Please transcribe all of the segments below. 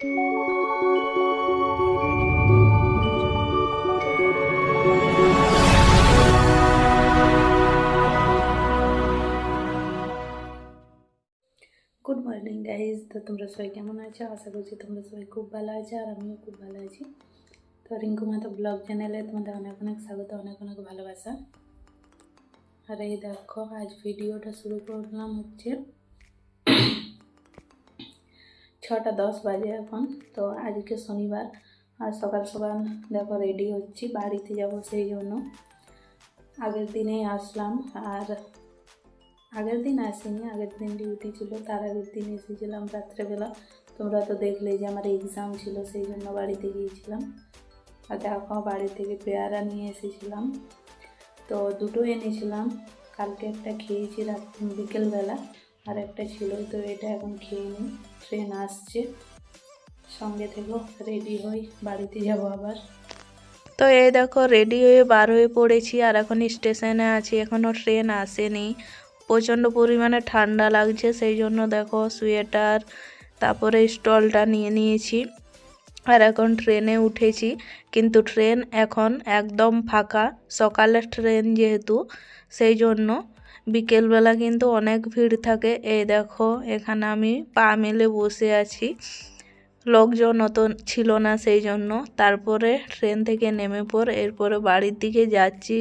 Good morning guys তো তোমরা সবাই কেমন আছো? আশা করছি তোমরা সবাই খুব ভালো আছো আর আমিও খুব ভালো আছি। তো রিঙ্কু মাতা ব্লগ চ্যানেলে তোমাদের অনেক অনেক স্বাগত, অনেক অনেক ভালোবাসা। আর এই দেখো, আজ ভিডিওটা শুরু করলাম হচ্ছে ছটা দশ বাজে এখন। তো আজকে শনিবার আর সকাল সকাল দেখো রেডি হচ্ছি, বাড়িতে যাব সেই জন্য। আগের দিনেই আসলাম আর আগের দিন আসিনি, আগের দিন ডিউটি ছিল, তার আগের দিন এসেছিলাম রাত্রেবেলা। তোমরা তো দেখলে যে আমার এক্সাম ছিল, সেই জন্য বাড়িতে গিয়েছিলাম। আর দেখো বাড়ি থেকে পেয়ারা নিয়ে এসেছিলাম। তো দুটো এনেছিলাম, কালকে একটা খেয়েছি রাত বিকেলবেলা। আর একটা ছিল, তো এটা এখন খেয়ে নিই। ট্রেন আসছে। সঙ্গে থেকে রেডি হই, বাড়িতে যাব আবার। তো এই দেখো রেডি হয়ে বার হয়ে পড়েছি, আর এখন স্টেশনে আছি। এখনও ট্রেন আসেনি। প্রচণ্ড পরিমাণে ঠান্ডা লাগছে, সেই জন্য দেখো সোয়েটার তারপরে স্টলটা নিয়ে নিয়েছি। আর এখন ট্রেনে উঠেছি, কিন্তু ট্রেন এখন একদম ফাঁকা। সকালের ট্রেন যেহেতু, সেই জন্য বিকেলবেলা কিন্তু অনেক ভিড় থাকে। এই দেখো, এখানে আমি পা মেলে বসে আছি। লোকজন অত ছিল না সেই জন্য। তারপরে ট্রেন থেকে নেমে পর এরপরে বাড়ির দিকে যাচ্ছি।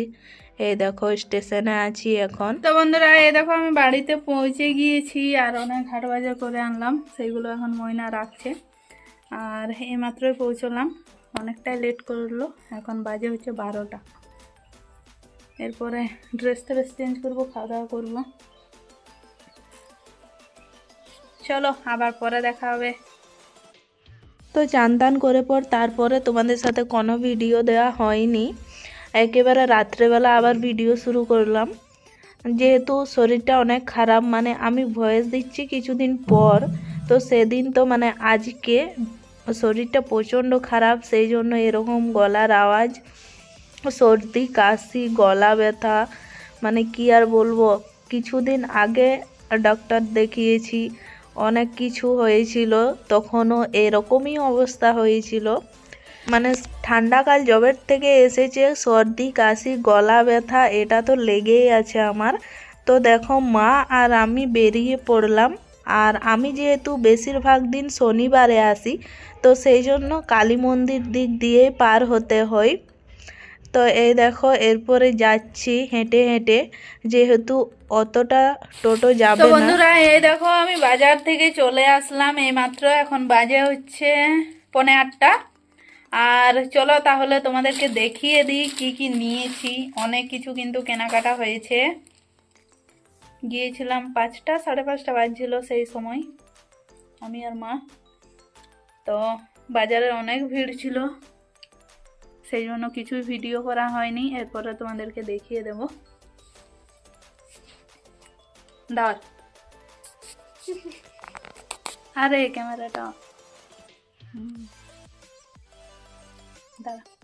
এই দেখো, স্টেশনে আছি এখন। তো বন্ধুরা, এই দেখো, আমি বাড়িতে পৌঁছে গিয়েছি আর অনেক হাট বাজার করে আনলাম। সেইগুলো এখন ময়না রাখছে। আর এইমাত্রই পৌঁছলাম। অনেকটাই লেট করল, এখন বাজে হচ্ছে বারোটা। এরপরে ড্রেস ট্রেস চেঞ্জ করব খাওয়া দাওয়া করব। চলো, আবার পরে দেখা হবে। তো চান করে পর তারপরে তোমাদের সাথে কোনো ভিডিও দেওয়া হয়নি। একেবারে রাত্রেবেলা আবার ভিডিও শুরু করলাম। যেহেতু শরীরটা অনেক খারাপ মানে আমি ভয়েস দিচ্ছি কিছুদিন পর। তো সেদিন তো মানে আজকে শরীরটা প্রচণ্ড খারাপ, সেই জন্য এরকম গলার আওয়াজ, সর্দি, কাশি, গলা ব্যথা মানে কি আর বলব? কিছুদিন আগে ডক্টর দেখিয়েছি, অনেক কিছু হয়েছিল, তখনও এরকমই অবস্থা হয়েছিল। মানে ঠান্ডাকাল জবের থেকে এসেছে, সর্দি, কাশি, গলা ব্যথা, এটা তো লেগেই আছে আমার। তো দেখো মা আর আমি বেরিয়ে পড়লাম। আর আমি যেহেতু বেশিরভাগ দিন শনিবারে আসি তো সেই জন্য কালী মন্দির দিক দিয়ে পার হতে হয়। তো এই দেখো এরপরে যাচ্ছি হেঁটে হেঁটে যেহেতু অতটা টোটো যাবে না। বন্ধুরা এই দেখো আমি বাজার থেকে চলে আসলাম এইমাত্র এখন বাজে হচ্ছে পনে আটটা। আর চলো তাহলে তোমাদেরকে দেখিয়ে দিই কি কি নিয়েছি অনেক কিছু কিন্তু কেনাকাটা হয়েছে। গিয়েছিলাম পাঁচটা, সাড়ে পাঁচটা বাজছিল সেই সময়, আমি আর মা। তো বাজারে অনেক ভিড় ছিল, সেই জন্য কিছুই ভিডিও করা হয়নি, এরপরে তোমাদেরকে দেখিয়ে দেব। দাঁড়। আরে, ক্যামেরাটা দাঁড়া।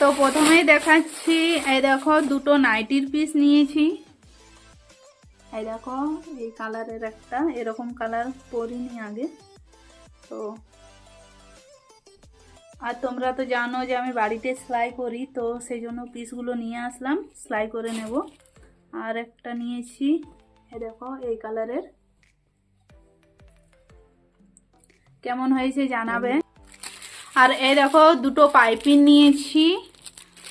তো প্রথমেই দেখাচ্ছি, এই দেখো দুটো নাইটির পিস নিয়েছি। এই দেখো, এই কালারের একটা, এরকম কালার পরিনি আগে। তো, আর তোমরা তো জানো যে আমি বাড়িতে সেলাই করি, তো সেই জন্য পিসগুলো নিয়ে আসলাম, সেলাই করে নেব। আর একটা নিয়েছি এ দেখো, এই কালারের কেমন হয়েছে জানাবে? আর এই দেখো দুটো পাইপিং নিয়েছি।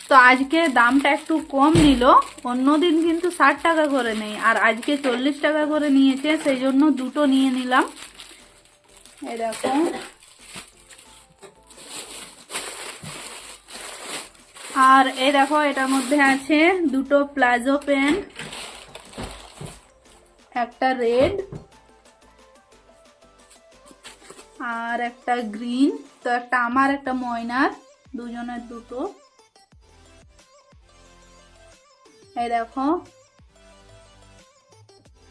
তো আজকে দামটা একটু কম নিল। অন্যদিন কিন্তু ষাট টাকা করে নেই। আর আজকে চল্লিশ টাকা করে নিয়েছে, সেই জন্য দুটো নিয়ে নিলাম। এই দেখো। আর এই দেখো, এটার মধ্যে আছে দুটো প্লাজো প্যান্ট একটা রেড আর একটা গ্রিন, তো একটা আমার, একটা ময়নার, দুজনের দুটো। এই দেখো,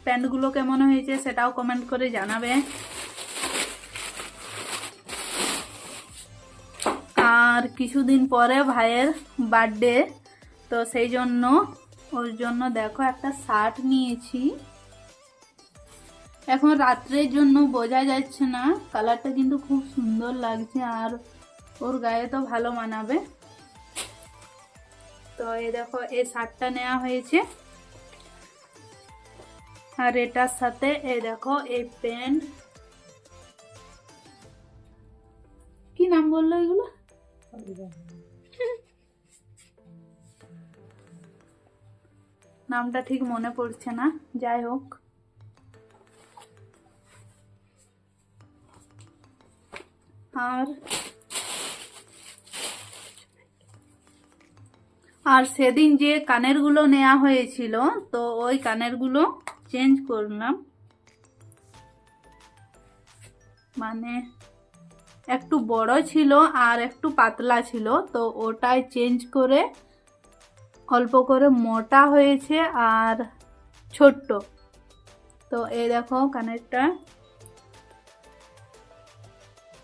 প্যান্টগুলো কেমন হয়েছে সেটাও কমেন্ট করে জানাবে। আর কিছুদিন পরে ভাইয়ের বার্থডে তো সেই জন্য, ওর জন্য দেখো একটা শার্ট নিয়েছি। এখন রাত্রের জন্য বোঝা যাচ্ছে না। কালারটা কিন্তু খুব সুন্দর লাগছে আর ওর গায়ে তো ভালো মানাবে। তো এই দেখো এই শার্টটা নেওয়া হয়েছে। আর এটার সাথে এ দেখো এই প্যান্ট। কি নাম বলল এগুলো? নামটা ঠিক মনে পড়ছে না। যাই হোক। আর আর সেদিন যে কানেরগুলো নেওয়া হয়েছিল, তো ওই কানেরগুলো চেঞ্জ করলাম। মানে একটু বড় ছিল আর একটু পাতলা ছিল, তো ওটাই চেঞ্জ করে অল্প করে মোটা হয়েছে আর ছোট্ট। তো এই দেখো কানেরটা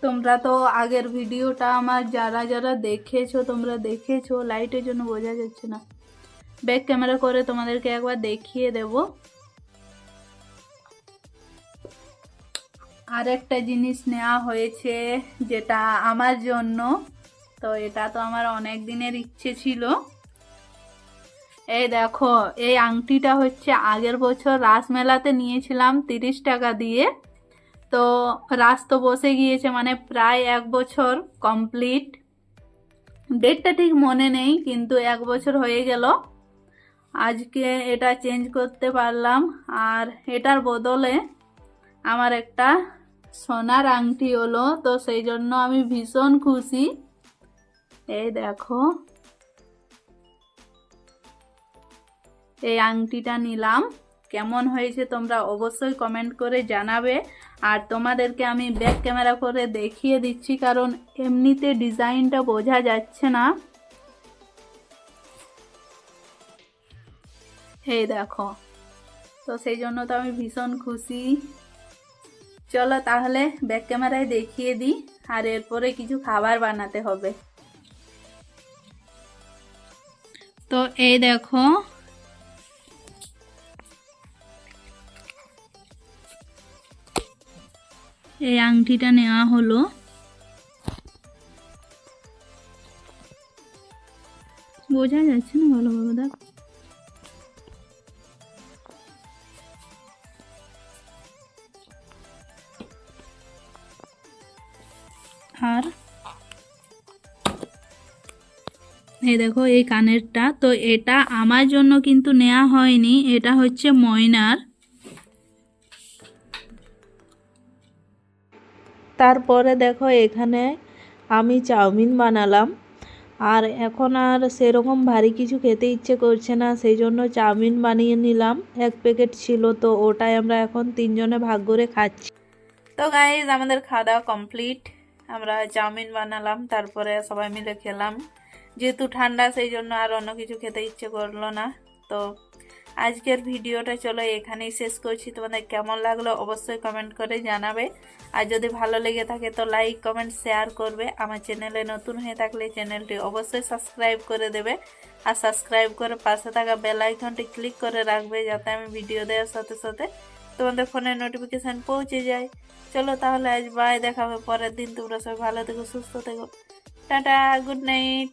তোমরা তো আগের ভিডিওটা আমার যারা যারা দেখেছ, তোমরা দেখেছ লাইটের জন্য বোঝা যাচ্ছে না। ব্যাক ক্যামেরা করে তোমাদেরকে একবার দেখিয়ে দেব। আর একটা জিনিস নেওয়া হয়েছে যেটা আমার জন্য। তো এটা তো আমার অনেক দিনের ইচ্ছে ছিল। এই দেখো, এই আংটিটা হচ্ছে আগের বছর রাসমেলাতে নিয়েছিলাম তিরিশ টাকা দিয়ে। তো রাস তো বসে গিয়েছে মানে প্রায় এক বছর কমপ্লিট ডেটটা ঠিক মনে নেই, কিন্তু এক বছর হয়ে গেল। আজকে এটা চেঞ্জ করতে পারলাম, আর এটার বদলে আমার একটা সোনার আংটি হলো, তো সেই জন্য আমি ভীষণ খুশি। এই দেখো। এই আংটিটা নিলাম। কেমন হয়েছে তোমরা অবশ্যই কমেন্ট করে জানাবে। আর তোমাদেরকে আমি ব্যাক ক্যামেরা করে দেখিয়ে দিচ্ছি, কারণ এমনিতে ডিজাইনটা বোঝা যাচ্ছে না। এই দেখো, তো সেই জন্য তো আমি ভীষণ খুশি। চলো তাহলে ব্যাক ক্যামেরায় দেখিয়ে দিই, আর এরপরে কিছু খাবার বানাতে হবে। তো এই দেখো এই আংটিটা নেওয়া হলো। বোঝা যাচ্ছে না ভালোভাবে দেখ আর? এই দেখো, এই কানেরটা। তো এটা আমার জন্য কিন্তু নেওয়া হয়নি, এটা হচ্ছে ময়নার। তারপরে দেখো এখানে আমি চাউমিন বানালাম। আর এখন আর সেরকম ভারী কিছু খেতে ইচ্ছে করছে না সেই জন্য চাউমিন বানিয়ে নিলাম। এক প্যাকেট ছিল তো ওটাই আমরা এখন তিনজনে ভাগ করে খাচ্ছি। তো গাইজ আমাদের খাওয়া দাওয়া কমপ্লিট আমরা চাউমিন বানালাম, তারপরে সবাই মিলে খেলাম। যেহেতু ঠান্ডা সেই জন্য আর অন্য কিছু খেতে ইচ্ছে করল না। তো আজকের ভিডিওটা চলো এখানেই শেষ করছি। তোমাদের কেমন লাগল অবশ্যই কমেন্ট করে জানাবে। আর যদি ভালো লেগে থাকে তো লাইক কমেন্ট শেয়ার করবে। আমার চ্যানেলে নতুন হয়ে থাকলে চ্যানেলটি অবশ্যই সাবস্ক্রাইব করে দেবে। আর সাবস্ক্রাইব করে পাশে থাকা বেল আইকনটি ক্লিক করে রাখবে যাতে আমি ভিডিও দেওয়ার সাথে সাথে তোমাদের ফোনে নোটিফিকেশান পৌঁছে যায়। চলো তাহলে আজ বাই দেখা হবে পরের দিন। তোমরা সবাই ভালো থেকো, সুস্থ থেকো। Tata good night